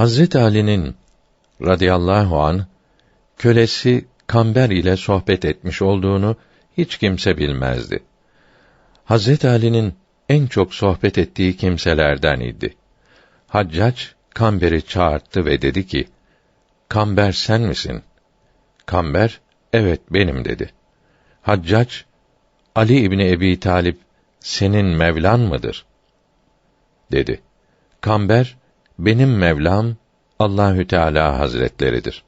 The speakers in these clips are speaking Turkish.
Hazret Ali'nin radıyallahu an kölesi Kamber ile sohbet etmiş olduğunu hiç kimse bilmezdi. Hazret Ali'nin en çok sohbet ettiği kimselerden idi. Haccac Kamber'i çağırttı ve dedi ki: Kamber sen misin? Kamber, evet benim dedi. Haccac, Ali İbni Ebi Talip, senin Mevlan mıdır? dedi. Kamber, benim Mevlam, Allahü Teala Hazretleridir.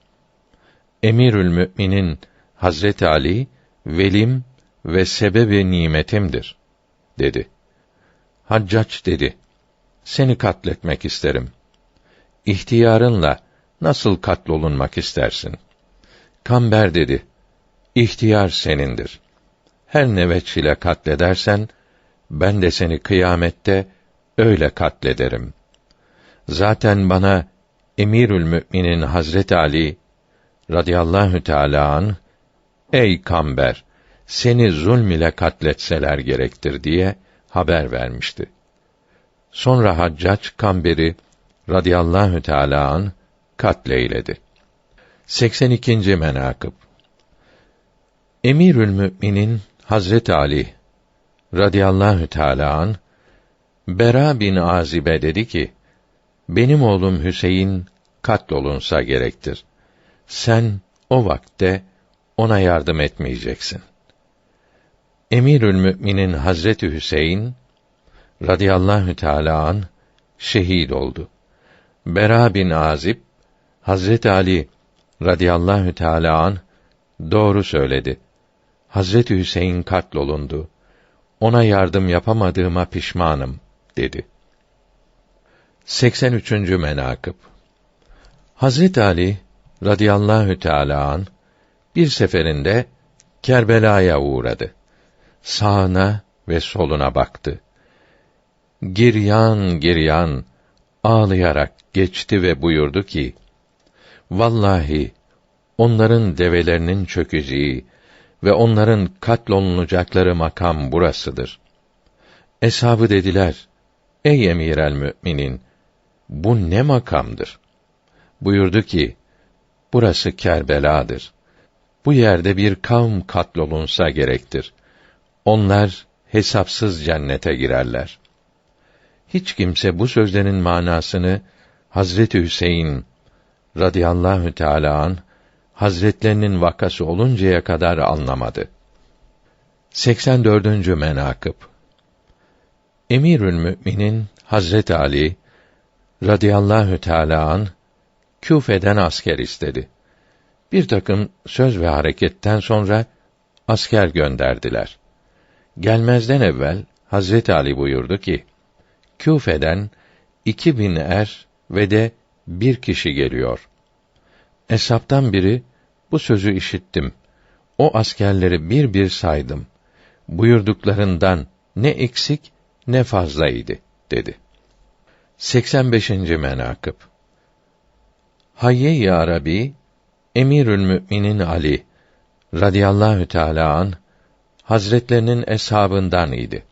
Emirül Müminin Hazret Ali, velim ve sebebi nimetimdir, dedi. Haccac dedi, seni katletmek isterim. İhtiyarınla nasıl katlolunmak istersin? Kamber dedi, ihtiyar senindir. Her neveç ile katledersen, ben de seni kıyamette öyle katlederim. Zaten bana Emirül Müminin Hazret Ali radıyallahu teâlâ an, ey Kamber, seni zulm ile katletseler gerektir diye haber vermişti. Sonra Haccac Kamber'i radıyallahu teâlâ an katleyledi. 82. menakıb Emirül Müminin Hazret Ali radıyallahu teâlâ an Bera bin Azibe dedi ki: Benim oğlum Hüseyin katlolunsa gerektir. Sen o vakte ona yardım etmeyeceksin. Emirül Müminin Hazreti Hüseyin radıyallahu teâlâ an şehit oldu. Bera bin Azib Hazret Ali radıyallahu teâlâ an doğru söyledi. Hazreti Hüseyin katlolundu. Ona yardım yapamadığıma pişmanım dedi. 83. menakıb Hazret Ali radıyallahu teâlâ an bir seferinde Kerbela'ya uğradı. Sağına ve soluna baktı. Giryan giryan ağlayarak geçti ve buyurdu ki: Vallahi onların develerinin çökeceği ve onların katlolunacakları makam burasıdır. Eshabı dediler: Ey emir el müminin, bu ne makamdır? Buyurdu ki, burası Kerbela'dır. Bu yerde bir kavm katlolunsa gerektir. Onlar hesapsız cennete girerler. Hiç kimse bu sözlerin manasını Hazreti Hüseyin radıyallahu teâlâ an Hazretlerinin vakası oluncaya kadar anlamadı. 84. menakıb Emirül Müminin Hazret Ali radıyallahu teâlâ an Küfe'den asker istedi. Bir takım söz ve hareketten sonra asker gönderdiler. Gelmezden evvel Hazret Ali buyurdu ki: Küfe'den iki bin er ve de bir kişi geliyor. Esaptan biri bu sözü işittim. O askerleri bir bir saydım. Buyurduklarından ne eksik ne fazlaydı dedi. 85. menakıb Hayye-i Arabi Emirül Müminin Ali radıyallahu teâlâ an hazretlerinin eshabından idi.